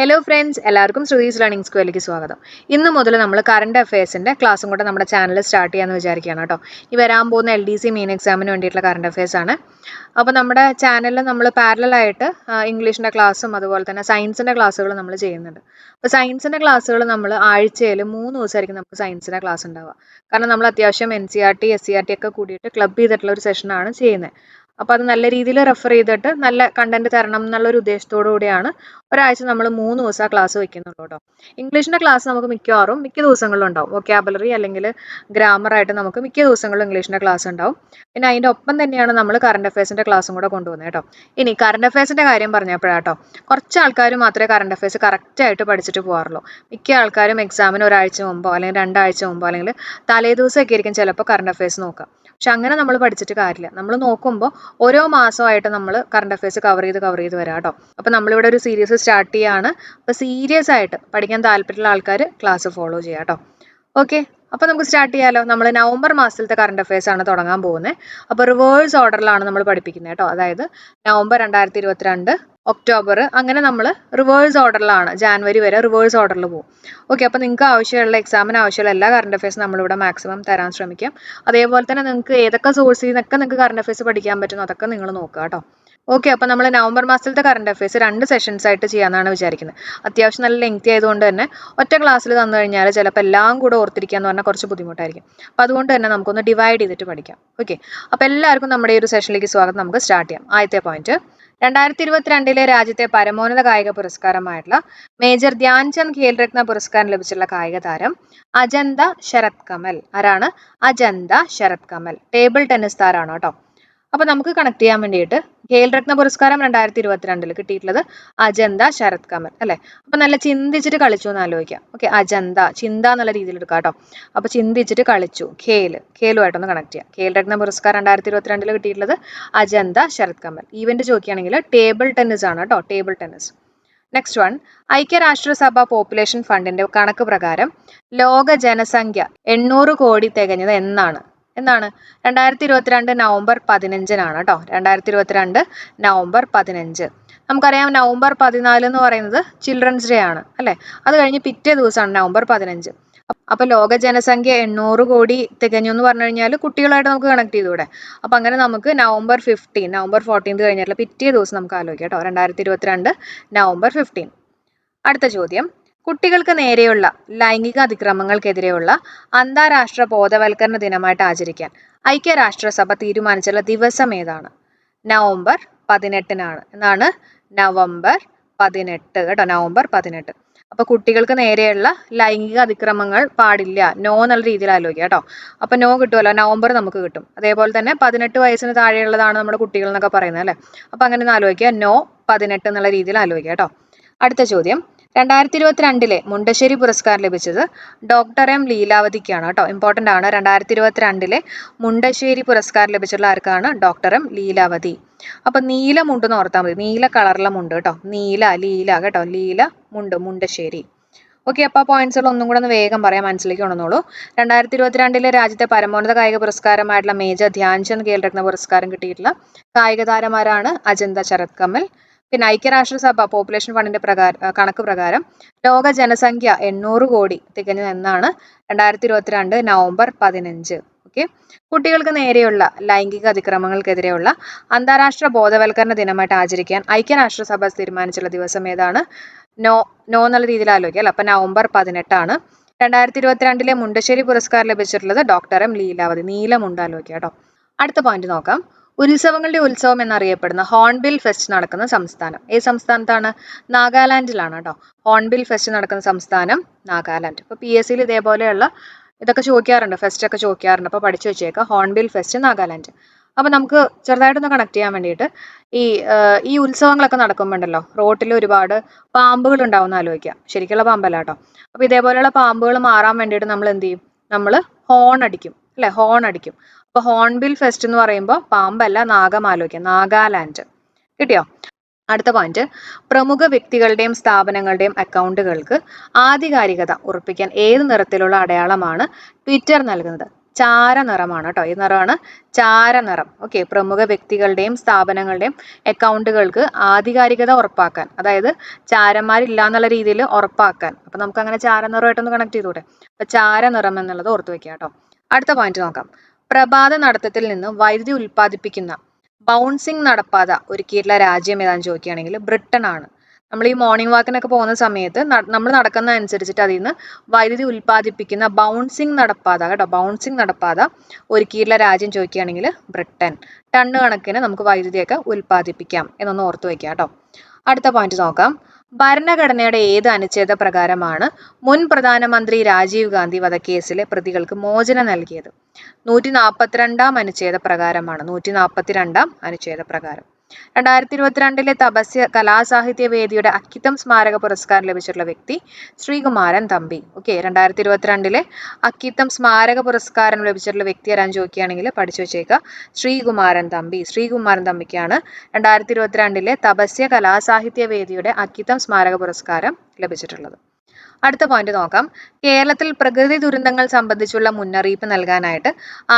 Hello friends എല്ലാവർക്കും Shruthi's learning സ്കൂളിലേക്ക് സ്വാഗതം. ഇന്ന് മുതൽ നമ്മൾ കറണ്ട് അഫയേഴ്സിന്റെ ക്ലാസ്സും കൂടെ നമ്മുടെ ചാനൽ സ്റ്റാർട്ട് ചെയ്യാമെന്ന് വിചാരിക്കുകയാണ് കേട്ടോ. ഈ വരാൻ പോകുന്ന എൽ ഡി സി മെയിൻ എക്സാമിന് വേണ്ടിയിട്ടുള്ള കറണ്ട് അഫയേഴ്സ് ആണ്. അപ്പോൾ നമ്മുടെ ചാനലിൽ നമ്മൾ പാരലായിട്ട് ഇംഗ്ലീഷിന്റെ ക്ലാസ്സും അതുപോലെ തന്നെ സയൻസിന്റെ ക്ലാസ്സുകൾ നമ്മൾ ചെയ്യുന്നുണ്ട്. അപ്പോൾ സയൻസിന്റെ ക്ലാസ്സുകൾ നമ്മൾ ആഴ്ചയിൽ മൂന്ന് ദിവസമായിരിക്കും നമുക്ക് സയൻസിന്റെ ക്ലാസ് ഉണ്ടാവുക. കാരണം നമ്മൾ അത്യാവശ്യം N C R T S C R T ഒക്കെ കൂടിയിട്ട് ക്ലബ് ചെയ്തിട്ടുള്ള ഒരു സെഷനാണ് ചെയ്യുന്നത്. അപ്പോൾ അത് നല്ല രീതിയിൽ റെഫർ ചെയ്തിട്ട് നല്ല കണ്ടന്റ് തരണം എന്നുള്ള ഒരു ഉദ്ദേശത്തോടു കൂടിയാണ് ഒരാഴ്ച നമ്മൾ മൂന്ന് ദിവസം ക്ലാസ് വെക്കുന്നുള്ളൂ കേട്ടോ ഇംഗ്ലീഷിന്റെ ക്ലാസ് നമുക്ക് മിക്കവാറും മിക്ക ദിവസങ്ങളിലും ഉണ്ടാവും. വൊക്കാബുലറി അല്ലെങ്കിൽ ഗ്രാമർ ആയിട്ട് നമുക്ക് മിക്ക ദിവസങ്ങളിലും ഇംഗ്ലീഷിന്റെ ക്ലാസ് ഉണ്ടാവും. പിന്നെ അതിന്റെ ഒപ്പം തന്നെയാണ് നമ്മൾ കറണ്ട് അഫയേഴ്സിന്റെ ക്ലാസ്സും കൂടെ കൊണ്ടുപോകുന്നത് കേട്ടോ ഇനി കറണ്ട് അഫയേഴ്സിന്റെ കാര്യം പറഞ്ഞപ്പോഴാട്ടോ കുറച്ച് ആൾക്കാർ മാത്രമേ കറണ്ട് അഫയേഴ്സ് കറക്റ്റായിട്ട് പഠിച്ചിട്ട് പോകാറുള്ളൂ മിക്ക ആൾക്കാരും എക്സാമിന് ഒരാഴ്ച മുമ്പോ അല്ലെങ്കിൽ രണ്ടാഴ്ച മുമ്പോ അല്ലെങ്കിൽ തലേ ദിവസമൊക്കെ ആയിരിക്കും ചിലപ്പോൾ കറണ്ട് അഫയേഴ്സ് നോക്കുക. പക്ഷെ അങ്ങനെ നമ്മൾ പഠിച്ചിട്ട് കാര്യമില്ല. നമ്മൾ നോക്കുമ്പോൾ ഓരോ മാസമായിട്ട് നമ്മൾ കറണ്ട് അഫയേഴ്സ് കവർ ചെയ്ത് കവർ ചെയ്ത് വരാം കേട്ടോ അപ്പോൾ നമ്മളിവിടെ ഒരു സീരീസ് സ്റ്റാർട്ട് ചെയ്യാണ്. അപ്പോൾ സീരിയസ് ആയിട്ട് പഠിക്കാൻ താല്പര്യമുള്ള ആൾക്കാർ ക്ലാസ് ഫോളോ ചെയ്യാം കേട്ടോ ഓക്കെ അപ്പോൾ നമുക്ക് സ്റ്റാർട്ട് ചെയ്യാമല്ലോ നമ്മൾ നവംബർ മാസത്തിലത്തെ കറണ്ട് അഫയേഴ്സ് ആണ് തുടങ്ങാൻ പോകുന്നത് അപ്പോൾ റിവേഴ്സ് ഓർഡറിലാണ് നമ്മൾ പഠിപ്പിക്കുന്നത് കേട്ടോ അതായത് നവംബർ രണ്ടായിരത്തി ഇരുപത്തിരണ്ട് ഒക്ടോബർ അങ്ങനെ നമ്മൾ റിവേഴ്സ് ഓർഡറിലാണ് ജാനുവരി വരെ റിവേഴ്സ് ഓർഡറിൽ പോകും ഓക്കെ അപ്പോൾ നിങ്ങൾക്ക് ആവശ്യമുള്ള എക്സാമിന് ആവശ്യമുള്ള എല്ലാ കറണ്ട് അഫയേഴ്സും നമ്മളിവിടെ മാക്സിമം തരാൻ ശ്രമിക്കാം. അതേപോലെ തന്നെ നിങ്ങൾക്ക് ഏതൊക്കെ സോഴ്സിൽ നിന്നൊക്കെ നിങ്ങൾക്ക് കറണ്ട് അഫയേഴ്സ് പഠിക്കാൻ പറ്റുന്നു അതൊക്കെ നിങ്ങൾ നോക്കുക കേട്ടോ. ഓക്കെ അപ്പോൾ നമ്മൾ നവംബർ മാസത്തിലത്തെ കറണ്ട് അഫയേഴ്സ് രണ്ട് സെഷൻസ് ആയിട്ട് ചെയ്യാമെന്നാണ് വിചാരിക്കുന്നത് അത്യാവശ്യം നല്ല ലെങ്തി ആയതുകൊണ്ട് തന്നെ ഒറ്റ ക്ലാസ്സിൽ തന്നു കഴിഞ്ഞാൽ ചിലപ്പോൾ എല്ലാം കൂടെ ഓർത്തിരിക്കുക എന്ന് പറഞ്ഞാൽ കുറച്ച് ബുദ്ധിമുട്ടായിരിക്കും. അപ്പോൾ അതുകൊണ്ട് തന്നെ നമുക്കൊന്ന് ഡിവൈഡ് ചെയ്തിട്ട് പഠിക്കാം. ഓക്കെ അപ്പോൾ എല്ലാവർക്കും നമ്മുടെ ഈ ഒരു സെഷനിലേക്ക് സ്വാഗതം. നമുക്ക് സ്റ്റാർട്ട് ചെയ്യാം. ആദ്യത്തെ പോയിന്റ് രണ്ടായിരത്തി ഇരുപത്തിരണ്ടിലെ രാജ്യത്തെ പരമോന്നത കായിക പുരസ്കാരമായിട്ടുള്ള മേജർ ധ്യാൻചന്ദ് ഖേൽരത്ന പുരസ്കാരം ലഭിച്ചിട്ടുള്ള കായിക താരം അജന്ത ശരത് കമൽ ആരാണ്? അജന്ത ശരത് കമൽ ടേബിൾ ടെന്നീസ് താരാണ് കേട്ടോ. അപ്പൊ നമുക്ക് കണക്ട് ചെയ്യാൻ വേണ്ടിയിട്ട് ഖേൽരത്ന പുരസ്കാരം രണ്ടായിരത്തി ഇരുപത്തിരണ്ടിൽ കിട്ടിയിട്ടുള്ളത് അജന്ത ശരത് കമൽ അല്ലെ? അപ്പൊ നല്ല ചിന്തിച്ചിട്ട് കളിച്ചു എന്ന് ആലോചിക്കാം. ഓക്കെ അജന്ത ചിന്ത എന്നുള്ള രീതിയിൽ എടുക്കാം കേട്ടോ. അപ്പൊ ചിന്തിച്ചിട്ട് കളിച്ചു ഖേൽ ഖേലുമായിട്ടൊന്ന് കണക്ട് ചെയ്യാം. ഖേൽരത്ന പുരസ്കാരം രണ്ടായിരത്തി ഇരുപത്തിരണ്ടിൽ കിട്ടിയിട്ടുള്ളത് അജന്ത ശരത് കമൽ. ഈവന്റ് ചോദിക്കുകയാണെങ്കിൽ ടേബിൾ ടെന്നീസ് ആണ് കേട്ടോ ടേബിൾ ടെന്നീസ് നെക്സ്റ്റ് വൺ ഐക്യരാഷ്ട്രസഭ പോപ്പുലേഷൻ ഫണ്ടിന്റെ കണക്ക് പ്രകാരം ലോക ജനസംഖ്യ എണ്ണൂറ് കോടി തികഞ്ഞത് എന്നാണ്. എന്നാണ്. രണ്ടായിരത്തി ഇരുപത്തിരണ്ട് നവംബർ പതിനഞ്ചിനാണ് കേട്ടോ. രണ്ടായിരത്തി ഇരുപത്തിരണ്ട് നവംബർ പതിനഞ്ച്. നമുക്കറിയാം നവംബർ പതിനാല് എന്ന് പറയുന്നത് ചിൽഡ്രൻസ് ഡേ ആണ് അല്ലേ? അത് കഴിഞ്ഞ് പിറ്റേ ദിവസമാണ് നവംബർ പതിനഞ്ച്. അപ്പൊ ലോക ജനസംഖ്യ എണ്ണൂറ് കോടി തികഞ്ഞു എന്ന് പറഞ്ഞു കഴിഞ്ഞാൽ കുട്ടികളായിട്ട് നമുക്ക് കണക്ട് ചെയ്തൂടെ അപ്പൊ അങ്ങനെ നമുക്ക് നവംബർ ഫിഫ്റ്റീൻ നവംബർ ഫോർട്ടീൻത് കഴിഞ്ഞിട്ടുള്ള പിറ്റേ ദിവസം നമുക്ക് ആലോചിക്കാം കേട്ടോ. രണ്ടായിരത്തി ഇരുപത്തിരണ്ട് നവംബർ ഫിഫ്റ്റീൻ അടുത്ത ചോദ്യം. കുട്ടികൾക്ക് നേരെയുള്ള ലൈംഗിക അതിക്രമങ്ങൾക്കെതിരെയുള്ള അന്താരാഷ്ട്ര ബോധവൽക്കരണ ദിനമായിട്ട് ആചരിക്കാൻ ഐക്യരാഷ്ട്രസഭ തീരുമാനിച്ചുള്ള ദിവസം ഏതാണ്? നവംബർ പതിനെട്ടിനാണ്. എന്നാണ് നവംബർ പതിനെട്ട് കേട്ടോ. നവംബർ പതിനെട്ട്. അപ്പൊ കുട്ടികൾക്ക് നേരെയുള്ള ലൈംഗിക അതിക്രമങ്ങൾ പാടില്ല. നോ എന്നുള്ള രീതിയിൽ ആലോചിക്കുക കേട്ടോ. അപ്പൊ നോ കിട്ടുമല്ലോ? നവംബർ നമുക്ക് കിട്ടും. അതേപോലെ തന്നെ പതിനെട്ട് വയസ്സിന് താഴെയുള്ളതാണ് നമ്മുടെ കുട്ടികൾ എന്നൊക്കെ പറയുന്നത് അല്ലേ? അപ്പൊ അങ്ങനെ ഒന്ന് ആലോചിക്കുക. നോ പതിനെട്ട് എന്നുള്ള രീതിയിൽ ആലോചിക്കുക കേട്ടോ. അടുത്ത ചോദ്യം. രണ്ടായിരത്തി ഇരുപത്തിരണ്ടിലെ മുണ്ടശ്ശേരി പുരസ്കാരം ലഭിച്ചത് ഡോക്ടർ എം ലീലാവതിക്കാണ് കേട്ടോ. ഇമ്പോർട്ടന്റ് ആണ്. രണ്ടായിരത്തി ഇരുപത്തിരണ്ടിലെ മുണ്ടശ്ശേരി പുരസ്കാരം ലഭിച്ചിട്ടുള്ള ആർക്കാണ്? Doctor M Leelavathi. അപ്പൊ നീല മുണ്ട് എന്ന് ഓർത്താൽ മതി. നീല കളറിലെ മുണ്ട് കേട്ടോ. നീല ലീല കേട്ടോ. ലീല മുണ്ട് മുണ്ടശ്ശേരി. ഓക്കെ അപ്പോൾ പോയിന്റ്സുകൾ ഒന്നും കൂടെ ഒന്ന് വേഗം പറയാൻ മനസ്സിലേക്ക് കൊണ്ടുവന്നോളൂ. രണ്ടായിരത്തി ഇരുപത്തിരണ്ടിലെ രാജ്യത്തെ പരമോന്നത കായിക പുരസ്കാരമായിട്ടുള്ള മേജർ ധ്യാൻചന്ദ് ഖേൽരത്ന പുരസ്കാരം കിട്ടിയിട്ടുള്ള കായിക താരമാരാണ് അജന്ത ശരത് കമൽ പിന്നെ ഐക്യരാഷ്ട്രസഭ പോപ്പുലേഷൻ ഫണ്ടിന്റെ പ്രകാരം കണക്ക് പ്രകാരം ലോക ജനസംഖ്യ എണ്ണൂറ് കോടി തികഞ്ഞു എന്നാണ് രണ്ടായിരത്തി ഇരുപത്തിരണ്ട് നവംബർ പതിനഞ്ച്. ഓക്കെ കുട്ടികൾക്ക് നേരെയുള്ള ലൈംഗിക അതിക്രമങ്ങൾക്കെതിരെയുള്ള അന്താരാഷ്ട്ര ബോധവൽക്കരണ ദിനമായിട്ട് ആചരിക്കാൻ ഐക്യരാഷ്ട്രസഭ തീരുമാനിച്ചുള്ള ദിവസം ഏതാണ്? നോ നോ എന്നുള്ള രീതിയിൽ ആലോചിക്കുക അല്ല? അപ്പൊ നവംബർ പതിനെട്ടാണ്. രണ്ടായിരത്തി ഇരുപത്തിരണ്ടിലെ മുണ്ടശ്ശേരി പുരസ്കാരം ലഭിച്ചിട്ടുള്ളത് ഡോക്ടർ എം ലീലാവതി. നീലമുണ്ട് അടുത്ത പോയിന്റ് നോക്കാം. ഉത്സവങ്ങളുടെ ഉത്സവം എന്നറിയപ്പെടുന്ന ഹോൺബിൽ ഫെസ്റ്റ് നടക്കുന്ന സംസ്ഥാനം. ഏത് സംസ്ഥാനത്താണ്? നാഗാലാൻഡിലാണ് കേട്ടോ. ഹോൺബിൽ ഫെസ്റ്റ് നടക്കുന്ന സംസ്ഥാനം നാഗാലാൻഡ്. അപ്പോൾ പി എസ് സിയിൽ ഇതേപോലെയുള്ള ഇതൊക്കെ ചോദിക്കാറുണ്ട്. ഫെസ്റ്റ് ഒക്കെ ചോദിക്കാറുണ്ട്. അപ്പോൾ പഠിച്ചു വെച്ചേക്കാം. Hornbill fest Nagaland. അപ്പോൾ നമുക്ക് ചെറുതായിട്ടൊന്ന് കണക്ട് ചെയ്യാൻ വേണ്ടിയിട്ട് ഈ ഈ ഉത്സവങ്ങളൊക്കെ നടക്കുമ്പോണ്ടല്ലോ റോട്ടിൽ ഒരുപാട് പാമ്പുകൾ ഉണ്ടാവും ആലോചിക്കുക ശരിക്കുള്ള പാമ്പല്ല കേട്ടോ. അപ്പോൾ ഇതേപോലെയുള്ള പാമ്പുകൾ മാറാൻ വേണ്ടിയിട്ട് നമ്മൾ എന്ത് ചെയ്യും? നമ്മൾ ഹോൺ അടിക്കും. അല്ലെ? ഹോൺ അടിക്കും. അപ്പൊ ഹോൺബിൽ ഫെസ്റ്റ് എന്ന് പറയുമ്പോൾ പാമ്പല്ല നാഗം ആലോചിക്കുക നാഗാലാൻഡ്. കിട്ടിയോ? അടുത്ത പോയിന്റ് പ്രമുഖ വ്യക്തികളുടെയും സ്ഥാപനങ്ങളുടെയും അക്കൗണ്ടുകൾക്ക് ആധികാരികത ഉറപ്പിക്കാൻ ഏത് നിറത്തിലുള്ള അടയാളമാണ് ട്വിറ്റർ നൽകുന്നത്? ചാര നിറമാണ് കേട്ടോ. ഈ നിറമാണ് ചാര നിറം. ഓക്കെ പ്രമുഖ വ്യക്തികളുടെയും സ്ഥാപനങ്ങളുടെയും അക്കൗണ്ടുകൾക്ക് ആധികാരികത ഉറപ്പാക്കാൻ. അതായത് ചാരന്മാരില്ല എന്നുള്ള രീതിയിൽ ഉറപ്പാക്കാൻ. അപ്പൊ നമുക്ക് അങ്ങനെ ചാര നിറമായിട്ടൊന്ന് കണക്ട് ചെയ്തൂടെ അപ്പൊ ചാര നിറം എന്നുള്ളത് ഓർത്ത് വെക്കുക കേട്ടോ. അടുത്ത പോയിന്റ് നോക്കാം. പ്രഭാത നടത്തത്തിൽ നിന്ന് വൈദ്യുതി ഉൽപ്പാദിപ്പിക്കുന്ന ബൗൺസിങ് നടപ്പാത ഒരുക്കിയിട്ടുള്ള രാജ്യം ഏതാണെന്ന് ചോദിക്കുകയാണെങ്കിൽ ബ്രിട്ടൻ ആണ്. നമ്മൾ ഈ മോർണിംഗ് വാക്കിനൊക്കെ പോകുന്ന സമയത്ത് നമ്മൾ നടക്കുന്ന അനുസരിച്ചിട്ട് അതിൽ നിന്ന് വൈദ്യുതി ഉൽപ്പാദിപ്പിക്കുന്ന ബൗൺസിങ് നടപ്പാത കേട്ടോ ബൗൺസിങ് നടപ്പാത ഒരുക്കിയിട്ടുള്ള രാജ്യം ചോദിക്കുകയാണെങ്കിൽ ബ്രിട്ടൻ. ടണ്ണ് കണക്കിന് നമുക്ക് വൈദ്യുതിയൊക്കെ ഉൽപ്പാദിപ്പിക്കാം എന്നൊന്ന് ഓർത്തു വെക്കാം കേട്ടോ. അടുത്ത പോയിന്റ് നോക്കാം. ഭരണഘടനയുടെ ഏത് അനുച്ഛേദ പ്രകാരമാണ് മുൻ പ്രധാനമന്ത്രി രാജീവ് ഗാന്ധി വധക്കേസിലെ പ്രതികൾക്ക് മോചനം നൽകിയത്? നൂറ്റി നാൽപ്പത്തിരണ്ടാം അനുച്ഛേദ പ്രകാരമാണ്. നൂറ്റി നാൽപ്പത്തിരണ്ടാം അനുച്ഛേദ പ്രകാരം. രണ്ടായിരത്തി ഇരുപത്തിരണ്ടിലെ തപസ്യ കലാസാഹിത്യ വേദിയുടെ അക്കിത്തം സ്മാരക പുരസ്കാരം ലഭിച്ചിട്ടുള്ള വ്യക്തി ശ്രീകുമാരൻ തമ്പി. ഓക്കെ രണ്ടായിരത്തി ഇരുപത്തിരണ്ടിലെ അക്കിത്തം സ്മാരക പുരസ്കാരം ലഭിച്ചിട്ടുള്ള വ്യക്തി ആരാൻ ചോദിക്കുകയാണെങ്കിൽ പഠിച്ചു വെച്ചേക്കുക ശ്രീകുമാരൻ തമ്പി. ശ്രീകുമാരൻ തമ്പിക്കാണ് രണ്ടായിരത്തി ഇരുപത്തിരണ്ടിലെ തപസ്യ കലാസാഹിത്യ വേദിയുടെ അക്കിത്തം സ്മാരക പുരസ്കാരം ലഭിച്ചിട്ടുള്ളത്. അടുത്ത പോയിന്റ് നോക്കാം. കേരളത്തിൽ പ്രകൃതി ദുരന്തങ്ങൾ സംബന്ധിച്ചുള്ള മുന്നറിയിപ്പ് നൽകാനായിട്ട്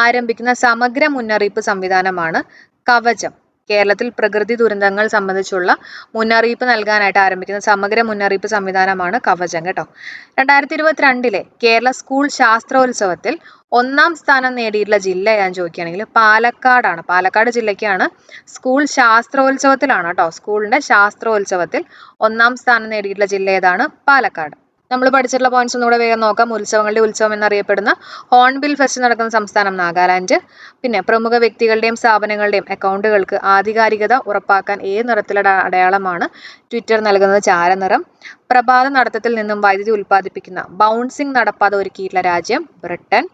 ആരംഭിക്കുന്ന സമഗ്ര മുന്നറിയിപ്പ് സംവിധാനമാണ് കവചം. കേരളത്തിൽ പ്രകൃതി ദുരന്തങ്ങൾ സംബന്ധിച്ചുള്ള മുന്നറിയിപ്പ് നൽകാനായിട്ട് ആരംഭിക്കുന്ന സമഗ്ര മുന്നറിയിപ്പ് സംവിധാനമാണ് കവചം കേട്ടോ. രണ്ടായിരത്തി ഇരുപത്തിരണ്ടിലെ കേരള സ്കൂൾ ശാസ്ത്രോത്സവത്തിൽ ഒന്നാം സ്ഥാനം നേടിയിട്ടുള്ള ജില്ല ഞാൻ ചോദിക്കുകയാണെങ്കിൽ പാലക്കാടാണ്. പാലക്കാട് ജില്ലയ്ക്കാണ് സ്കൂൾ ശാസ്ത്രോത്സവത്തിലാണ് കേട്ടോ. സ്കൂളിന്റെ ശാസ്ത്രോത്സവത്തിൽ ഒന്നാം സ്ഥാനം നേടിയിട്ടുള്ള ജില്ല ഏതാണ്? പാലക്കാട്. നമ്മൾ പഠിച്ചിട്ടുള്ള പോയിന്റ്സ് ഒന്നുകൂടെ വേഗം നോക്കാം. ഉത്സവങ്ങളുടെ ഉത്സവം എന്നറിയപ്പെടുന്ന ഹോൺബിൽ ഫെസ്റ്റ് നടക്കുന്ന സംസ്ഥാനം നാഗാലാൻഡ്. പിന്നെ പ്രമുഖ വ്യക്തികളുടെയും സ്ഥാപനങ്ങളുടെയും അക്കൗണ്ടുകൾക്ക് ആധികാരികത ഉറപ്പാക്കാൻ ഏത് നിറത്തിലുള്ള അടയാളമാണ് ട്വിറ്റർ നൽകുന്നത്? ചാരനിറം പ്രഭാത നടത്തത്തിൽ നിന്നും വൈദ്യുതി ഉൽപ്പാദിപ്പിക്കുന്ന ബൗൺസിംഗ് നടപ്പാത ഒരുക്കിയിട്ടുള്ള രാജ്യം ബ്രിട്ടൻ.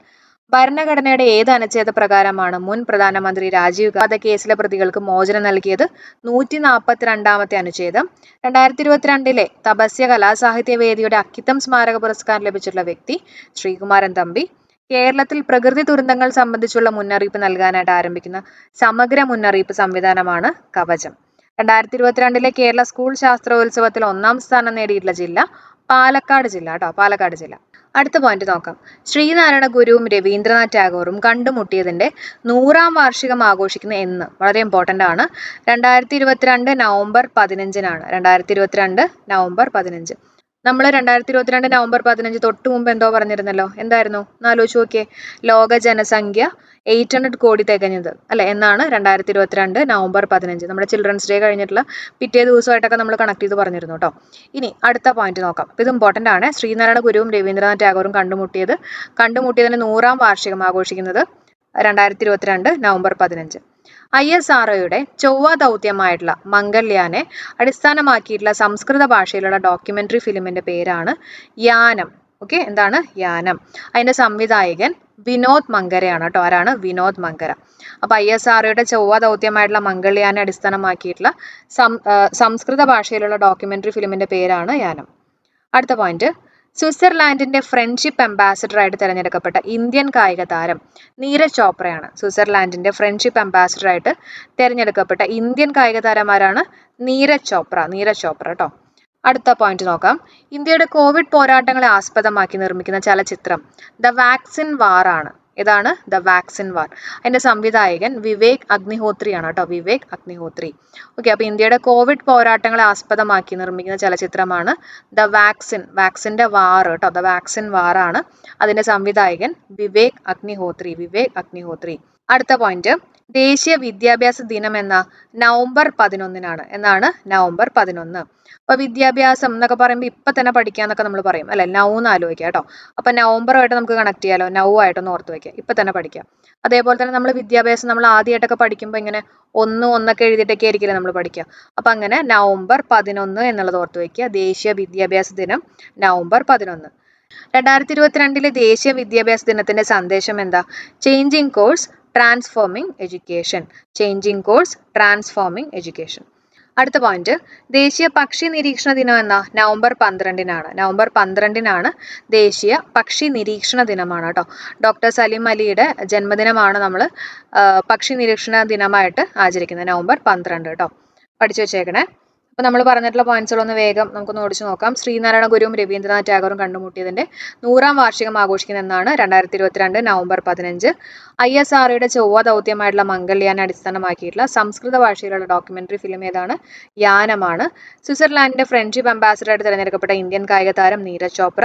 ഭരണഘടനയുടെ ഏത് അനുച്ഛേദ പ്രകാരമാണ് മുൻ പ്രധാനമന്ത്രി രാജീവ് ഗാന്ധി കേസിലെ പ്രതികൾക്ക് മോചനം നൽകിയത്? നൂറ്റി നാൽപ്പത്തിരണ്ടാമത്തെ അനുച്ഛേദം. രണ്ടായിരത്തി ഇരുപത്തിരണ്ടിലെ തപസ്യ കലാസാഹിത്യ വേദിയുടെ അക്കിത്തം സ്മാരക പുരസ്കാരം ലഭിച്ചിട്ടുള്ള വ്യക്തി ശ്രീകുമാരൻ തമ്പി. കേരളത്തിൽ പ്രകൃതി ദുരന്തങ്ങൾ സംബന്ധിച്ചുള്ള മുന്നറിയിപ്പ് നൽകാനായിട്ട് ആരംഭിക്കുന്ന സമഗ്ര മുന്നറിയിപ്പ് സംവിധാനമാണ് കവചം. രണ്ടായിരത്തി ഇരുപത്തിരണ്ടിലെ കേരള സ്കൂൾ ശാസ്ത്രോത്സവത്തിൽ ഒന്നാം സ്ഥാനം നേടിയിട്ടുള്ള ജില്ല പാലക്കാട് ജില്ല കേട്ടോ പാലക്കാട് ജില്ല. അടുത്ത പോയിന്റ് നോക്കാം. ശ്രീനാരായണ ഗുരുവും രവീന്ദ്രനാഥ് ടാഗോറും കണ്ടുമുട്ടിയതിന്റെ നൂറാം വാർഷികം ആഘോഷിക്കുന്ന എന്ന് വളരെ ഇമ്പോർട്ടന്റ് ആണ്. രണ്ടായിരത്തി ഇരുപത്തിരണ്ട് നവംബർ പതിനഞ്ചിനാണ്. രണ്ടായിരത്തി ഇരുപത്തിരണ്ട് നവംബർ പതിനഞ്ച്. നമ്മൾ രണ്ടായിരത്തി ഇരുപത്തിരണ്ട് നവംബർ പതിനഞ്ച് തൊട്ട് മുമ്പ് എന്തോ പറഞ്ഞിരുന്നല്ലോ. എന്തായിരുന്നു? ഒന്ന് ആലോചിച്ച് നോക്കിയേ. ലോക ജനസംഖ്യ എയ്റ്റ് ഹൺഡ്രഡ് കോടി തികഞ്ഞത് അല്ലെ? എന്നാണ് രണ്ടായിരത്തി ഇരുപത്തിരണ്ട് നവംബർ പതിനഞ്ച്. നമ്മുടെ ചിൽഡ്രൻസ് ഡേ കഴിഞ്ഞിട്ടുള്ള പിറ്റേ ദിവസമായിട്ടൊക്കെ നമ്മൾ കണക്ട് ചെയ്ത് പറഞ്ഞിരുന്നു കേട്ടോ ഇനി അടുത്ത പോയിന്റ് നോക്കാം. ഇത് ഇമ്പോർട്ടന്റ് ആണ്. ശ്രീനാരായണ ഗുരുവും രവീന്ദ്രനാഥ് ടാഗോറും കണ്ടുമുട്ടിയത് കണ്ടുമുട്ടിയതിന് നൂറാം വാർഷികം ആഘോഷിക്കുന്നത് രണ്ടായിരത്തി ഇരുപത്തിരണ്ട് നവംബർ പതിനഞ്ച്. ഐ എസ് ആർ ഒയുടെ ചൊവ്വ ദൗത്യമായിട്ടുള്ള മംഗൾയാനെ അടിസ്ഥാനമാക്കിയിട്ടുള്ള സംസ്കൃത ഭാഷയിലുള്ള ഡോക്യുമെന്ററി ഫിലിമിന്റെ പേരാണ് യാനം. ഓക്കെ എന്താണ് യാനം? അതിന്റെ സംവിധായകൻ വിനോദ് മങ്കരയാണ് കേട്ടോ. ആരാണ്? വിനോദ് മങ്കര. അപ്പൊ ഐ എസ് ആർ ഒയുടെ ചൊവ്വ ദൗത്യമായിട്ടുള്ള മംഗൾയാനെ അടിസ്ഥാനമാക്കിയിട്ടുള്ള സംസ്കൃത ഭാഷയിലുള്ള ഡോക്യുമെന്ററി ഫിലിമിന്റെ പേരാണ് യാനം. അടുത്ത പോയിന്റ് സ്വിറ്റ്സർലാൻഡിന്റെ ഫ്രണ്ട്ഷിപ്പ് അംബാസിഡർ ആയിട്ട് തിരഞ്ഞെടുക്കപ്പെട്ട ഇന്ത്യൻ കായിക താരം നീരജ് ചോപ്രയാണ് സ്വിറ്റ്സർലാൻഡിന്റെ ഫ്രണ്ട്ഷിപ്പ് അംബാസിഡർ ആയിട്ട് തിരഞ്ഞെടുക്കപ്പെട്ട ഇന്ത്യൻ കായിക താരമാരാണ് നീരജ് ചോപ്ര നീരജ് ചോപ്ര കേട്ടോ. അടുത്ത പോയിന്റ് നോക്കാം. ഇന്ത്യയുടെ കോവിഡ് പോരാട്ടങ്ങളെ ആസ്പദമാക്കി നിർമ്മിക്കുന്ന ചലച്ചിത്രം ദ വാക്സിൻ വാർ ആണ്. ഇതാണ് ദ വാക്സിൻ വാർ അതിന്റെ സംവിധായകൻ വിവേക് അഗ്നിഹോത്രിയാണ് കേട്ടോ വിവേക് അഗ്നിഹോത്രി. ഓക്കെ അപ്പോൾ ഇന്ത്യയുടെ കോവിഡ് പോരാട്ടങ്ങളെ ആസ്പദമാക്കി നിർമ്മിക്കുന്ന ചലച്ചിത്രമാണ് ദ വാക്സിൻ വാക്സിന്റെ വാർ കേട്ടോ ദ വാക്സിൻ വാർ ആണ്. അതിന്റെ സംവിധായകൻ വിവേക് അഗ്നിഹോത്രി വിവേക് അഗ്നിഹോത്രി. അടുത്ത പോയിന്റ് ദേശീയ വിദ്യാഭ്യാസ ദിനം എന്ന നവംബർ പതിനൊന്നിനാണ്. എന്നാണ് നവംബർ പതിനൊന്ന്. അപ്പൊ വിദ്യാഭ്യാസം എന്നൊക്കെ പറയുമ്പോൾ ഇപ്പൊ തന്നെ പഠിക്കാന്നൊക്കെ നമ്മൾ പറയും. അല്ലെ? നൗ എന്ന് ആലോചിക്കുക കേട്ടോ. അപ്പൊ നവംബറുമായിട്ട് നമുക്ക് കണക്ട് ചെയ്യാലോ? നൗ ആയിട്ടൊന്ന് ഓർത്ത് വെക്കുക ഇപ്പൊ തന്നെ പഠിക്കാം. അതേപോലെ തന്നെ നമ്മൾ വിദ്യാഭ്യാസം നമ്മൾ ആദ്യമായിട്ടൊക്കെ പഠിക്കുമ്പോൾ ഇങ്ങനെ ഒന്ന് ഒന്നൊക്കെ എഴുതിയിട്ടൊക്കെ ആയിരിക്കില്ല നമ്മൾ പഠിക്കുക അപ്പൊ അങ്ങനെ നവംബർ പതിനൊന്ന് എന്നുള്ളത് ഓർത്ത് വെക്കുക ദേശീയ വിദ്യാഭ്യാസ ദിനം നവംബർ പതിനൊന്ന്. രണ്ടായിരത്തി ഇരുപത്തിരണ്ടിലെ ദേശീയ വിദ്യാഭ്യാസ ദിനത്തിന്റെ സന്ദേശം എന്താ? Changing course transforming education changing course transforming education അടുത്ത പോയിന്റ് ദേശീയ പക്ഷി നിരീക്ഷണ ദിനം എന്ന നവംബർ പന്ത്രണ്ടിനാണ്. നവംബർ പന്ത്രണ്ടിനാണ് ദേശീയ പക്ഷി നിരീക്ഷണ ദിനമാണ് കേട്ടോ. ഡോക്ടർ സലീം അലിയുടെ ജന്മദിനമാണ് നമ്മൾ പക്ഷി നിരീക്ഷണ ദിനമായിട്ട് ആചരിക്കുന്നത് നവംബർ പന്ത്രണ്ട് കേട്ടോ. പഠിച്ചു വെച്ചേക്കണേ. അപ്പോൾ നമ്മൾ പറഞ്ഞിട്ടുള്ള പോയിന്റ്സുകളൊന്ന് വേഗം നമുക്കൊന്ന് ഓടിച്ചു നോക്കാം. ശ്രീനാരായണ ഗുരുവും രവീന്ദ്രനാഥ് ടാഗോറും കണ്ടുമുട്ടിയതിന്റെ നൂറാം വാർഷികം ആഘോഷിക്കുന്ന എന്നാണ് രണ്ടായിരത്തി ഇരുപത്തിരണ്ട് നവംബർ പതിനഞ്ച്. ഐ എസ് ആർഒയുടെ ചൊവ്വ ദൗത്യമായിട്ടുള്ള മംഗൾയാനെ അടിസ്ഥാനമാക്കിയിട്ടുള്ള സംസ്കൃത ഭാഷയിലുള്ള ഡോക്യുമെന്ററി ഫിലിം ഏതാണ്? യാനമാണ്. സ്വിറ്റ്സർലാൻഡിന്റെ ഫ്രണ്ട്ഷിപ്പ് അംബാസിഡറായിട്ട് തിരഞ്ഞെടുക്കപ്പെട്ട ഇന്ത്യൻ കായിക താരം നീരജ് ചോപ്ര.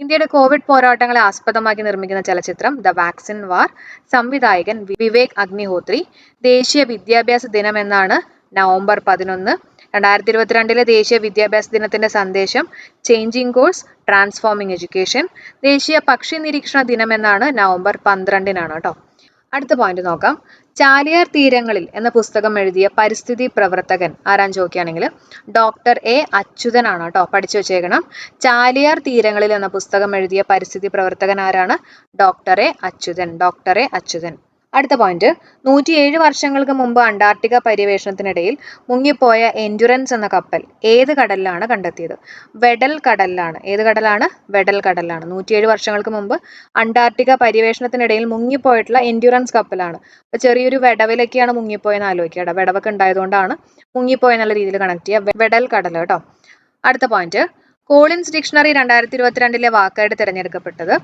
ഇന്ത്യയുടെ കോവിഡ് പോരാട്ടങ്ങളെ ആസ്പദമാക്കി നിർമ്മിക്കുന്ന ചലച്ചിത്രം ദ വാക്സിൻ വാർ. സംവിധായകൻ വിവേക് അഗ്നിഹോത്രി. ദേശീയ വിദ്യാഭ്യാസ ദിനം എന്നാണ് നവംബർ പതിനൊന്ന് രണ്ടായിരത്തി ഇരുപത്തിരണ്ടിലെ ദേശീയ വിദ്യാഭ്യാസ ദിനത്തിന്റെ സന്ദേശം ചേഞ്ചിങ് കോഴ്സ് ട്രാൻസ്ഫോമിംഗ് എഡ്യൂക്കേഷൻ ദേശീയ പക്ഷി നിരീക്ഷണ ദിനം എന്നാണ് നവംബർ പന്ത്രണ്ടിനാണ് കേട്ടോ അടുത്ത പോയിന്റ് നോക്കാം. ചാലിയാർ തീരങ്ങളിൽ എന്ന പുസ്തകം എഴുതിയ പരിസ്ഥിതി പ്രവർത്തകൻ ആരാൻ ചോദിക്കുകയാണെങ്കിൽ ഡോക്ടർ എ അച്യുതനാണ് കേട്ടോ പഠിച്ചു വെച്ചേക്കണം ചാലിയാർ തീരങ്ങളിൽ എന്ന പുസ്തകം എഴുതിയ പരിസ്ഥിതി പ്രവർത്തകൻ ആരാണ്? Doctor A Achuthan. Doctor A Achuthan. അടുത്ത പോയിന്റ് നൂറ്റിയേഴ് വർഷങ്ങൾക്ക് മുമ്പ് അന്റാർട്ടിക്ക പര്യവേഷണത്തിനിടയിൽ മുങ്ങിപ്പോയ എൻഡുറൻസ് എന്ന കപ്പൽ ഏത് കടലിലാണ് കണ്ടെത്തിയത്? വെഡൽ കടലിലാണ്. ഏത് കടലാണ്? വെഡൽ കടലിലാണ്. നൂറ്റിയേഴ് വർഷങ്ങൾക്ക് മുമ്പ് അന്റാർട്ടിക്ക പര്യവേഷണത്തിനിടയിൽ മുങ്ങിപ്പോയിട്ടുള്ള എൻഡുറൻസ് കപ്പലാണ്. അപ്പൊ ചെറിയൊരു വെടവിലൊക്കെയാണ് മുങ്ങിപ്പോയെന്ന് ആലോചിക്കുക വെടവൊക്കെ ഉണ്ടായതുകൊണ്ടാണ് മുങ്ങിപ്പോയെന്നുള്ള രീതിയിൽ കണക്ട് ചെയ്യുക വെഡൽ കടൽ കേട്ടോ. അടുത്ത പോയിന്റ് കോളിൻസ് ഡിക്ഷണറി രണ്ടായിരത്തി ഇരുപത്തിരണ്ടിലെ വാക്കായിട്ട് തിരഞ്ഞെടുക്കപ്പെട്ടത്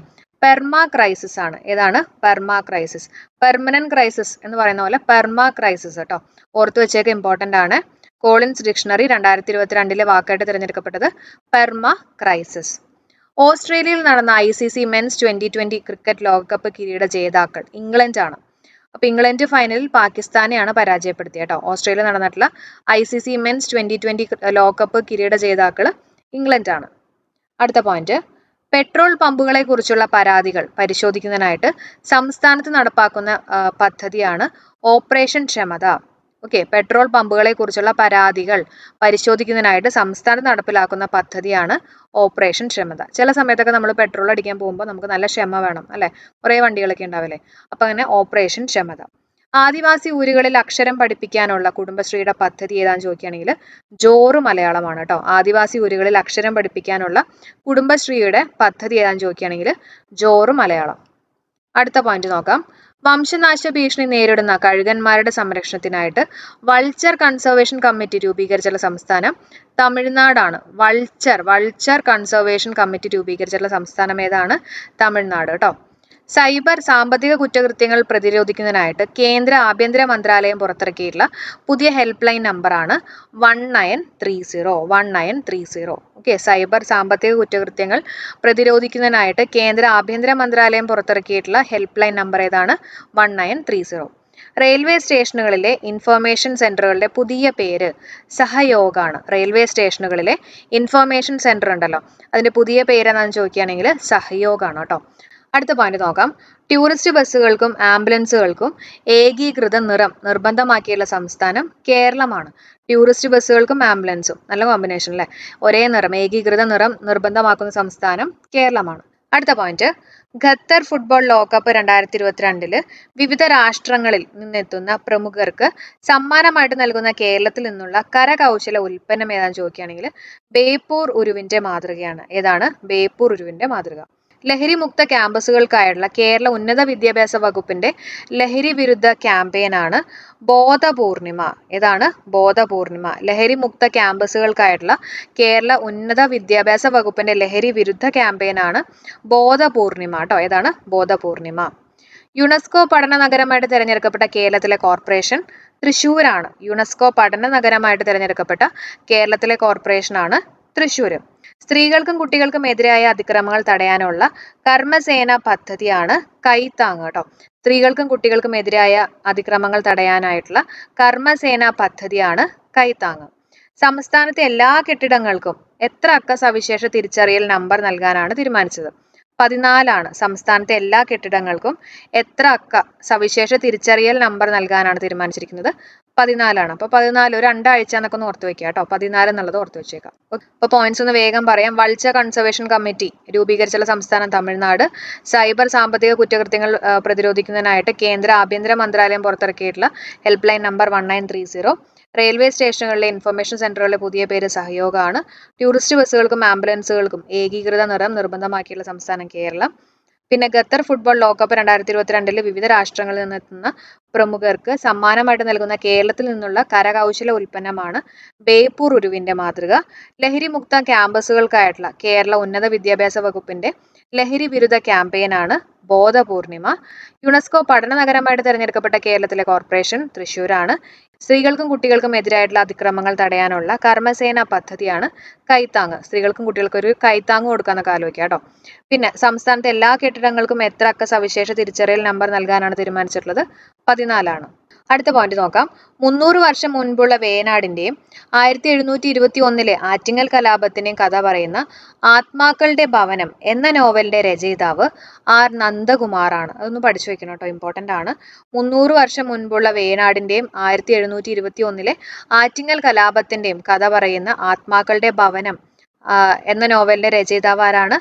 പെർമ ക്രൈസിസ് ആണ്. ഏതാണ്? പെർമാ ക്രൈസിസ് പെർമനന്റ് ക്രൈസിസ് എന്ന് പറയുന്ന പോലെ പെർമാ ക്രൈസിസ് കേട്ടോ ഓർത്തു വെച്ചേക്ക് ഇമ്പോർട്ടന്റ് ആണ്. കോളിൻസ് ഡിക്ഷണറി രണ്ടായിരത്തി ഇരുപത്തിരണ്ടിലെ വാക്കായിട്ട് തിരഞ്ഞെടുക്കപ്പെട്ടത് പെർമ ക്രൈസിസ് ഓസ്ട്രേലിയയിൽ നടന്ന I C C men's twenty twenty cricket ലോകകപ്പ് കിരീട ജേതാക്കൾ ഇംഗ്ലണ്ട് ആണ്. അപ്പൊ ഇംഗ്ലണ്ട് ഫൈനലിൽ പാകിസ്ഥാനെയാണ് പരാജയപ്പെടുത്തിയത് കേട്ടോ ഓസ്ട്രേലിയ നടന്നിട്ടുള്ള I C C men's twenty twenty ലോകകപ്പ് കിരീട ജേതാക്കൾ ഇംഗ്ലണ്ട് ആണ്. അടുത്ത പോയിന്റ് പെട്രോൾ പമ്പുകളെ കുറിച്ചുള്ള പരാതികൾ പരിശോധിക്കുന്നതിനായിട്ട് സംസ്ഥാനത്ത് നടപ്പാക്കുന്ന പദ്ധതിയാണ് ഓപ്പറേഷൻ ക്ഷമത. ഓക്കെ പെട്രോൾ പമ്പുകളെ കുറിച്ചുള്ള പരാതികൾ പരിശോധിക്കുന്നതിനായിട്ട് സംസ്ഥാനം നടപ്പിലാക്കുന്ന പദ്ധതിയാണ് ഓപ്പറേഷൻ ക്ഷമത. ചില സമയത്തൊക്കെ നമ്മൾ പെട്രോൾ അടിക്കാൻ പോകുമ്പോൾ നമുക്ക് നല്ല ക്ഷമ വേണം അല്ലെ? കുറേ വണ്ടികളൊക്കെ ഉണ്ടാവില്ലേ? അപ്പൊ അങ്ങനെ ഓപ്പറേഷൻ ക്ഷമത. ആദിവാസി ഊരുകളിൽ അക്ഷരം പഠിപ്പിക്കാനുള്ള കുടുംബശ്രീയുടെ പദ്ധതി ഏതാന്ന് ചോദിക്കുകയാണെങ്കിൽ ജോറ് മലയാളമാണ് കേട്ടോ. ആദിവാസി ഊരുകളിൽ അക്ഷരം പഠിപ്പിക്കാനുള്ള കുടുംബശ്രീയുടെ പദ്ധതി ഏതാന്ന് ചോദിക്കുകയാണെങ്കിൽ ജോറ് മലയാളം. അടുത്ത പോയിന്റ് നോക്കാം. വംശനാശ ഭീഷണി നേരിടുന്ന കഴുകന്മാരുടെ സംരക്ഷണത്തിനായിട്ട് വൾച്ചർ കൺസർവേഷൻ കമ്മിറ്റി രൂപീകരിച്ചുള്ള സംസ്ഥാനം തമിഴ്നാടാണ്. വൾച്ചർ വൾച്ചർ കൺസർവേഷൻ കമ്മിറ്റി രൂപീകരിച്ചുള്ള സംസ്ഥാനം ഏതാണ്? തമിഴ്നാട് കേട്ടോ. സൈബർ സാമ്പത്തിക കുറ്റകൃത്യങ്ങൾ പ്രതിരോധിക്കുന്നതിനായിട്ട് കേന്ദ്ര ആഭ്യന്തര മന്ത്രാലയം പുറത്തിറക്കിയിട്ടുള്ള പുതിയ ഹെൽപ്പ് ലൈൻ നമ്പറാണ് one nine three zero one nine three zero. Okay cyber സാമ്പത്തിക കുറ്റകൃത്യങ്ങൾ പ്രതിരോധിക്കുന്നതിനായിട്ട് കേന്ദ്ര ആഭ്യന്തര മന്ത്രാലയം പുറത്തിറക്കിയിട്ടുള്ള ഹെൽപ്പ് ലൈൻ നമ്പർ ഏതാണ്? One nine three zero. Railway സ്റ്റേഷനുകളിലെ information സെന്ററുകളുടെ പുതിയ പേര് സഹയോഗാണ്. റെയിൽവേ സ്റ്റേഷനുകളിലെ ഇൻഫർമേഷൻ സെന്റർ ഉണ്ടല്ലോ അതിന്റെ പുതിയ പേരെന്താണെന്ന് ചോദിക്കുകയാണെങ്കിൽ സഹയോഗാണ് കേട്ടോ. അടുത്ത പോയിന്റ് നോക്കാം. ടൂറിസ്റ്റ് ബസ്സുകൾക്കും ആംബുലൻസുകൾക്കും ഏകീകൃത നിറം നിർബന്ധമാക്കിയുള്ള സംസ്ഥാനം കേരളമാണ്. ടൂറിസ്റ്റ് ബസ്സുകൾക്കും ആംബുലൻസും നല്ല കോമ്പിനേഷൻ അല്ലേ ഒരേ നിറം ഏകീകൃത നിറം നിർബന്ധമാക്കുന്ന സംസ്ഥാനം കേരളമാണ്. അടുത്ത പോയിന്റ് ഖത്തർ ഫുട്ബോൾ ലോകകപ്പ് രണ്ടായിരത്തി ഇരുപത്തിരണ്ടിൽ വിവിധ രാഷ്ട്രങ്ങളിൽ നിന്നെത്തുന്ന പ്രമുഖർക്ക് സമ്മാനമായിട്ട് നൽകുന്ന കേരളത്തിൽ നിന്നുള്ള കരകൗശല ഉൽപ്പന്നം ഏതാണെന്ന് ചോദിക്കുകയാണെങ്കിൽ ബേപ്പൂർ ഉരുവിന്റെ മാതൃകയാണ്. ഏതാണ്? ബേപ്പൂർ ഉരുവിന്റെ മാതൃക. ലഹരിമുക്ത ക്യാമ്പസുകൾക്കായുള്ള കേരള ഉന്നത വിദ്യാഭ്യാസ വകുപ്പിന്റെ ലഹരി വിരുദ്ധ ക്യാമ്പയിനാണ് ബോധപൂർണിമ. ഏതാണ് ബോധപൂർണിമ? ലഹരിമുക്ത ക്യാമ്പസുകൾക്കായിട്ടുള്ള കേരള ഉന്നത വിദ്യാഭ്യാസ വകുപ്പിന്റെ ലഹരി വിരുദ്ധ ക്യാമ്പയിനാണ് ബോധപൂർണിമ കേട്ടോ ഏതാണ് ബോധപൂർണിമ? യുനെസ്കോ പഠന നഗരമായിട്ട് തിരഞ്ഞെടുക്കപ്പെട്ട കേരളത്തിലെ കോർപ്പറേഷൻ തൃശ്ശൂരാണ് യുനെസ്കോ പഠന നഗരമായിട്ട് തിരഞ്ഞെടുക്കപ്പെട്ട കേരളത്തിലെ കോർപ്പറേഷനാണ് തൃശ്ശൂർ സ്ത്രീകൾക്കും കുട്ടികൾക്കും എതിരായ അതിക്രമങ്ങൾ തടയാനുള്ള കർമ്മസേന പദ്ധതിയാണ് കൈത്താങ് കേട്ടോ സ്ത്രീകൾക്കും കുട്ടികൾക്കും എതിരായ അതിക്രമങ്ങൾ തടയാനായിട്ടുള്ള കർമ്മസേന പദ്ധതിയാണ് കൈത്താങ് സംസ്ഥാനത്തെ എല്ലാ കെട്ടിടങ്ങൾക്കും എത്ര അക്ക സവിശേഷ തിരിച്ചറിയൽ നമ്പർ നൽകാനാണ് തീരുമാനിച്ചത്? പതിനാലാണ് സംസ്ഥാനത്തെ എല്ലാ കെട്ടിടങ്ങൾക്കും എത്ര അക്ക സവിശേഷ തിരിച്ചറിയൽ നമ്പർ നൽകാനാണ് തീരുമാനിച്ചിരിക്കുന്നത്? പതിനാലാണ്. അപ്പൊ പതിനാല് ഒരു രണ്ടാഴ്ച എന്നൊക്കെ ഒന്ന് ഓർത്ത് വെക്കുക കേട്ടോ. പതിനാല് എന്നുള്ളത് ഓർത്ത് വെച്ചേക്കാം. അപ്പൊ പോയിന്റ്സ് ഒന്ന് വേഗം പറയാം. വൾച്ച കൺസർവേഷൻ കമ്മിറ്റി രൂപീകരിച്ചുള്ള സംസ്ഥാനം തമിഴ്നാട്. സൈബർ സാമ്പത്തിക കുറ്റകൃത്യങ്ങൾ പ്രതിരോധിക്കുന്നതിനായിട്ട് കേന്ദ്ര ആഭ്യന്തര മന്ത്രാലയം പുറത്തിറക്കിയിട്ടുള്ള help line number one nine three zero railway സ്റ്റേഷനുകളിലെ information സെന്ററുകളുടെ പുതിയ പേര് സഹയോഗമാണ്. ടൂറിസ്റ്റ് ബസ്സുകൾക്കും ആംബുലൻസുകൾക്കും ഏകീകൃത നിറം നിർബന്ധമാക്കിയുള്ള സംസ്ഥാനം കേരളം. പിന്നെ ഖത്തർ ഫുട്ബോൾ ലോകകപ്പ് രണ്ടായിരത്തി ഇരുപത്തിരണ്ടിൽ വിവിധ രാഷ്ട്രങ്ങളിൽ നിന്നെത്തുന്ന പ്രമുഖർക്ക് സമ്മാനമായിട്ട് നൽകുന്ന കേരളത്തിൽ നിന്നുള്ള കരകൗശല ഉൽപ്പന്നമാണ് ബേപ്പൂർ ഉരുവിന്റെ മാതൃക. ലഹരി മുക്ത ക്യാമ്പസുകൾക്കായിട്ടുള്ള കേരള ഉന്നത വിദ്യാഭ്യാസ വകുപ്പിന്റെ ലഹരി വിരുദ്ധ ക്യാമ്പയിനാണ് ബോധപൂർണിമ. യുനെസ്കോ പഠന നഗരമായിട്ട് തിരഞ്ഞെടുക്കപ്പെട്ട കേരളത്തിലെ കോർപ്പറേഷൻ തൃശ്ശൂരാണ്. സ്ത്രീകൾക്കും കുട്ടികൾക്കും എതിരായിട്ടുള്ള അതിക്രമങ്ങൾ തടയാനുള്ള കർമ്മസേന പദ്ധതിയാണ് കൈത്താങ് സ്ത്രീകൾക്കും കുട്ടികൾക്കും ഒരു കൈത്താങ് കൊടുക്കാന്നൊക്കെ ആലോചിക്കുക കേട്ടോ. പിന്നെ സംസ്ഥാനത്തെ എല്ലാ കെട്ടിടങ്ങൾക്കും എത്ര അക്ക സവിശേഷ തിരിച്ചറിയൽ നമ്പർ നൽകാനാണ് തീരുമാനിച്ചിട്ടുള്ളത്? പതിനാലാണ്. അടുത്ത പോയിന്റ് നോക്കാം. മുന്നൂറ് വർഷം മുൻപുള്ള വേനാടിന്റെയും ആയിരത്തി എഴുന്നൂറ്റി ഇരുപത്തി ഒന്നിലെ ആറ്റിങ്ങൽ കലാപത്തിന്റെയും കഥ പറയുന്ന ആത്മാക്കളുടെ ഭവനം എന്ന നോവലിന്റെ രചയിതാവ് ആർ നന്ദകുമാറാണ്. അതൊന്ന് പഠിച്ചു വെക്കണം കേട്ടോ. ഇമ്പോർട്ടന്റ് ആണ്. മുന്നൂറ് വർഷം മുൻപുള്ള വേനാടിന്റെയും ആയിരത്തി എഴുന്നൂറ്റി ഇരുപത്തി ഒന്നിലെ ആറ്റിങ്ങൽ കലാപത്തിന്റെയും കഥ പറയുന്ന ആത്മാക്കളുടെ ഭവനം എന്ന നോവലിന്റെ രചയിതാവ് ആരാണ്?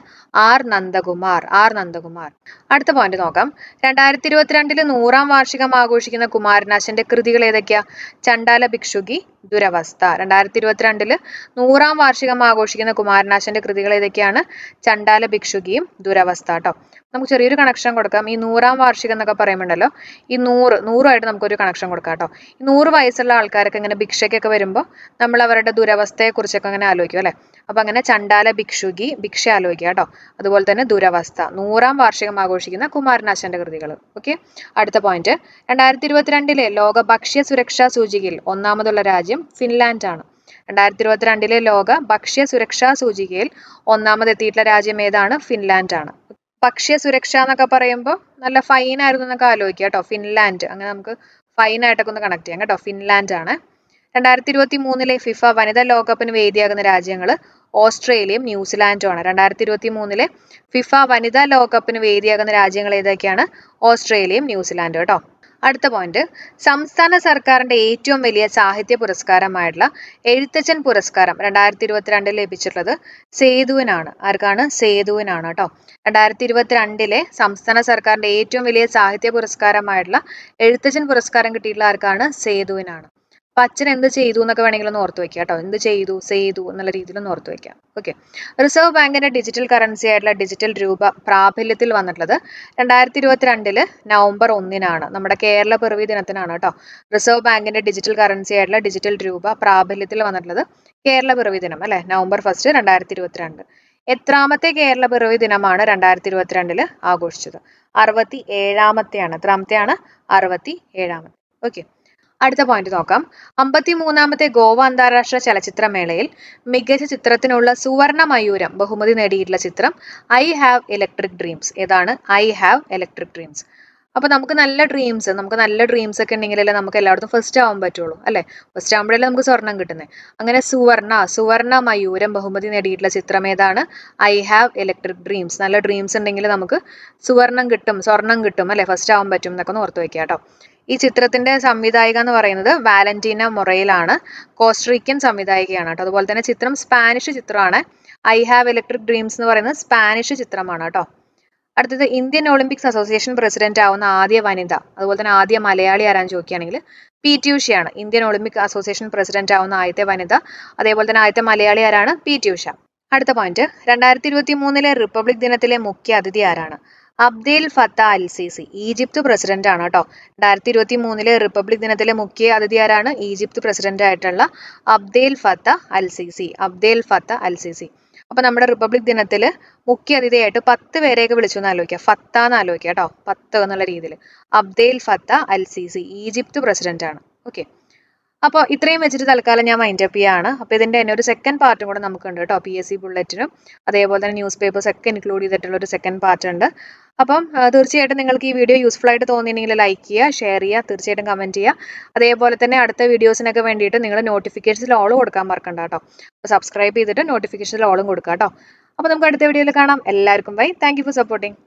ആർ നന്ദകുമാർ. ആർ നന്ദകുമാർ. അടുത്ത പോയിന്റ് നോക്കാം. രണ്ടായിരത്തി ഇരുപത്തിരണ്ടിൽ നൂറാം വാർഷികം ആഘോഷിക്കുന്ന കുമാരനാശന്റെ കൃതികൾ ഏതൊക്കെയാ? ചണ്ടാല ഭിക്ഷുകി ദുരവസ്ഥ. രണ്ടായിരത്തി ഇരുപത്തിരണ്ടിൽ നൂറാം വാർഷികം ആഘോഷിക്കുന്ന കുമാരനാശന്റെ കൃതികൾ ഏതൊക്കെയാണ്? ചണ്ടാല ഭിക്ഷുകിയും ദുരവസ്ഥ കേട്ടോ നമുക്ക് ചെറിയൊരു കണക്ഷൻ കൊടുക്കാം. ഈ നൂറാം വാർഷികം എന്നൊക്കെ പറയുമ്പോണ്ടല്ലോ ഈ നൂറ് നൂറുമായിട്ട് നമുക്കൊരു കണക്ഷൻ കൊടുക്കാം കേട്ടോ ഈ നൂറ് വയസ്സുള്ള ആൾക്കാരൊക്കെ ഇങ്ങനെ ഭിക്ഷയ്ക്കൊക്കെ വരുമ്പോൾ നമ്മൾ അവരുടെ ദുരവസ്ഥയെ കുറിച്ചൊക്കെ അങ്ങനെ ആലോചിക്കും അല്ലെ? അപ്പൊ അങ്ങനെ ചണ്ടാല ഭിക്ഷുകി ഭിക്ഷ ആലോചിക്കുക കേട്ടോ. അതുപോലെ തന്നെ ദുരവസ്ഥ. നൂറാം വാർഷികം ആഘോഷിക്കുന്ന കുമാരനാശാന്റെ കൃതികൾ ഓക്കെ അടുത്ത പോയിന്റ് രണ്ടായിരത്തി ഇരുപത്തിരണ്ടിലെ ലോക ഭക്ഷ്യ സുരക്ഷാ സൂചികയിൽ ഒന്നാമതുള്ള രാജ്യം ഫിൻലാൻഡ് ആണ്. രണ്ടായിരത്തി ഇരുപത്തിരണ്ടിലെ ലോക ഭക്ഷ്യ സുരക്ഷാ സൂചികയിൽ ഒന്നാമതെത്തിയിട്ടുള്ള രാജ്യം ഏതാണ്? ഫിൻലാൻഡ് ആണ്. ഭക്ഷ്യ സുരക്ഷ എന്നൊക്കെ പറയുമ്പോൾ നല്ല ഫൈൻ ആയിരുന്നു എന്നൊക്കെ ആലോചിക്കുക കേട്ടോ. ഫിൻലാൻഡ്. അങ്ങനെ നമുക്ക് ഫൈൻ ആയിട്ടൊക്കെ ഒന്ന് കണക്ട് ചെയ്യാം കേട്ടോ. ഫിൻലാൻഡ് ആണ്. രണ്ടായിരത്തി ഇരുപത്തി മൂന്നിലെ ഫിഫ വനിതാ ലോകകപ്പിന് വേദിയാകുന്ന രാജ്യങ്ങൾ ഓസ്ട്രേലിയയും ന്യൂസിലാൻഡുമാണ്. രണ്ടായിരത്തി ഇരുപത്തി മൂന്നിലെ ഫിഫ വനിതാ ലോകകപ്പിന് വേദിയാകുന്ന രാജ്യങ്ങൾ ഏതൊക്കെയാണ്? ഓസ്ട്രേലിയയും ന്യൂസിലാൻഡും കേട്ടോ. അടുത്ത പോയിന്റ്. സംസ്ഥാന സർക്കാരിന്റെ ഏറ്റവും വലിയ സാഹിത്യ പുരസ്കാരമായിട്ടുള്ള എഴുത്തച്ഛൻ പുരസ്കാരം രണ്ടായിരത്തി ഇരുപത്തിരണ്ടിൽ ലഭിച്ചിട്ടുള്ളത് സേതുവിനാണ്. ആർക്കാണ്? സേതുവിനാണ് കേട്ടോ. രണ്ടായിരത്തി ഇരുപത്തിരണ്ടിലെ സംസ്ഥാന സർക്കാരിന്റെ ഏറ്റവും വലിയ സാഹിത്യ പുരസ്കാരമായിട്ടുള്ള എഴുത്തച്ഛൻ പുരസ്കാരം കിട്ടിയിട്ടുള്ള ആർക്കാണ്? സേതുവിനാണ്. അപ്പൊ അച്ഛൻ എന്ത് ചെയ്തു എന്നൊക്കെ വേണമെങ്കിൽ ഒന്ന് ഓർത്ത് വെക്കാം കേട്ടോ. എന്ത് ചെയ്തു ചെയ്തു എന്നുള്ള രീതിയിൽ ഒന്ന് ഓർത്ത് വെക്കാം. ഓക്കെ റിസർവ് ബാങ്കിന്റെ ഡിജിറ്റൽ കറൻസി ആയിട്ടുള്ള ഡിജിറ്റൽ രൂപ പ്രാബല്യത്തിൽ വന്നിട്ടുള്ളത് രണ്ടായിരത്തി ഇരുപത്തിരണ്ടിൽ നവംബർ ഒന്നിനാണ്. നമ്മുടെ കേരള പിറവി ദിനത്തിനാണ് കേട്ടോ. റിസർവ് ബാങ്കിന്റെ ഡിജിറ്റൽ കറൻസി ആയിട്ടുള്ള ഡിജിറ്റൽ രൂപ പ്രാബല്യത്തിൽ വന്നിട്ടുള്ളത് കേരള പിറവി ദിനം അല്ലെ? നവംബർ ഫസ്റ്റ് രണ്ടായിരത്തി ഇരുപത്തിരണ്ട് എത്രാമത്തെ കേരള പിറവി ദിനമാണ് രണ്ടായിരത്തി ഇരുപത്തിരണ്ടിൽ ആഘോഷിച്ചത്? അറുപത്തി ഏഴാമത്തെയാണ് എത്രാമത്തെയാണ്? അറുപത്തി ഏഴാമത്തെ ഓക്കെ അടുത്ത പോയിന്റ് നോക്കാം. അമ്പത്തി മൂന്നാമത്തെ ഗോവ അന്താരാഷ്ട്ര ചലച്ചിത്രമേളയിൽ മികച്ച ചിത്രത്തിനുള്ള സുവർണ മയൂരം ബഹുമതി നേടിയിട്ടുള്ള ചിത്രം ഐ ഹാവ് ഇലക്ട്രിക് ഡ്രീംസ്. ഏതാണ്? I have electric dreams. അപ്പൊ നമുക്ക് നല്ല ഡ്രീംസ് നമുക്ക് നല്ല ഡ്രീംസ് ഒക്കെ ഉണ്ടെങ്കിലല്ലേ നമുക്ക് എല്ലായിടത്തും ഫസ്റ്റ് ആവാൻ പറ്റുള്ളൂ അല്ലെ? ഫസ്റ്റ് ആകുമ്പോഴല്ലേ നമുക്ക് സ്വർണം കിട്ടുന്നത് അങ്ങനെ സുവർണ സുവർണ മയൂരം ബഹുമതി നേടിയിട്ടുള്ള ചിത്രം ഏതാണ്? I have electric dreams. നല്ല ഡ്രീംസ് ഉണ്ടെങ്കിൽ നമുക്ക് സുവർണം കിട്ടും സ്വർണം കിട്ടും അല്ലെ? ഫസ്റ്റ് ആവാൻ പറ്റും എന്നൊക്കെ ഒന്ന് ഓർത്ത് കേട്ടോ. ഈ ചിത്രത്തിന്റെ സംവിധായിക എന്ന് പറയുന്നത് വാലന്റീന മൊറയിലാണ്. കോസ്റ്ററിക്കൻ സംവിധായികയാണ് കേട്ടോ. അതുപോലെ തന്നെ ചിത്രം സ്പാനിഷ് ചിത്രമാണ്. ഐ ഹാവ് ഇലക്ട്രിക് ഡ്രീംസ് എന്ന് പറയുന്നത് സ്പാനിഷ് ചിത്രമാണ് കേട്ടോ. അടുത്തത് ഇന്ത്യൻ ഒളിമ്പിക്സ് അസോസിയേഷൻ പ്രസിഡന്റ് ആവുന്ന ആദ്യ വനിത. അതുപോലെ തന്നെ ആദ്യ മലയാളി ആരാന്ന് ചോദിക്കുകയാണെങ്കിൽ പി ടി ഉഷയാണ് ഇന്ത്യൻ ഒളിമ്പിക് അസോസിയേഷൻ പ്രസിഡന്റ് ആവുന്ന ആദ്യത്തെ വനിത. അതേപോലെ തന്നെ ആദ്യത്തെ മലയാളി ആരാണ്? പി ടി ഉഷ അടുത്ത പോയിന്റ് രണ്ടായിരത്തി ഇരുപത്തി മൂന്നിലെ റിപ്പബ്ലിക് ദിനത്തിലെ മുഖ്യ അതിഥി ആരാണ്? Abdel Fattah al Sisi Egypt president ആണ് കേട്ടോ. രണ്ടായിരത്തി ഇരുപത്തി മൂന്നിലെ റിപ്പബ്ലിക് ദിനത്തിലെ മുഖ്യ അതിഥി ആരാണ് ഈജിപ്ത് പ്രസിഡന്റ് ആയിട്ടുള്ള Abdel Fattah al Sisi Abdel Fattah al Sisi അപ്പൊ നമ്മുടെ റിപ്പബ്ലിക് ദിനത്തിൽ മുഖ്യ അതിഥിയായിട്ട് പത്ത് പേരെയൊക്കെ വിളിച്ചു എന്ന് ആലോചിക്കുക ഫത്ത എന്ന് ആലോചിക്കുക കേട്ടോ പത്ത് എന്നുള്ള രീതിയിൽ Abdel Fattah al Sisi Egypt president ആണ് ഓക്കെ. അപ്പോൾ ഇത്രയും വെച്ചിട്ട് തൽക്കാലം ഞാൻ മൈൻഡ് അപ്പ് ചെയ്യാണ്. അപ്പോൾ ഇതിന്റെ തന്നെ ഒരു സെക്കൻഡ് പാർട്ടും കൂടെ നമുക്കുണ്ട് കേട്ടോ പി എസ് സി ബുള്ളറ്റിനും അതേപോലെ തന്നെ ന്യൂസ് പേപ്പേഴ്സ് ഒക്കെ ഇൻക്ലൂഡ് ചെയ്തിട്ടുള്ള ഒരു സെക്കൻഡ് പാർട്ട് ഉണ്ട്. അപ്പം തീർച്ചയായിട്ടും നിങ്ങൾക്ക് ഈ വീഡിയോ യൂസ്ഫുൾ ആയിട്ട് തോന്നിയിട്ടുണ്ടെങ്കിൽ ലൈക്ക് ചെയ്യുക ഷെയർ ചെയ്യുക തീർച്ചയായിട്ടും കമന്റ് ചെയ്യുക. അതേപോലെ തന്നെ അടുത്ത വീഡിയോസിനൊക്കെ വേണ്ടിയിട്ട് നിങ്ങൾ നോട്ടിഫിക്കേഷനിൽ ഓൾ കൊടുക്കാൻ മറക്കണ്ട കേട്ടോ അപ്പോൾ സബ്സ്ക്രൈബ് ചെയ്തിട്ട് നോട്ടിഫിക്കേഷനിൽ ഓളും കൊടുക്കുക കേട്ടോ അപ്പോൾ നമുക്ക് അടുത്ത വീഡിയോയിൽ കാണാം. എല്ലാവർക്കും ബൈ താങ്ക് ഫോർ സപ്പോർട്ടിങ്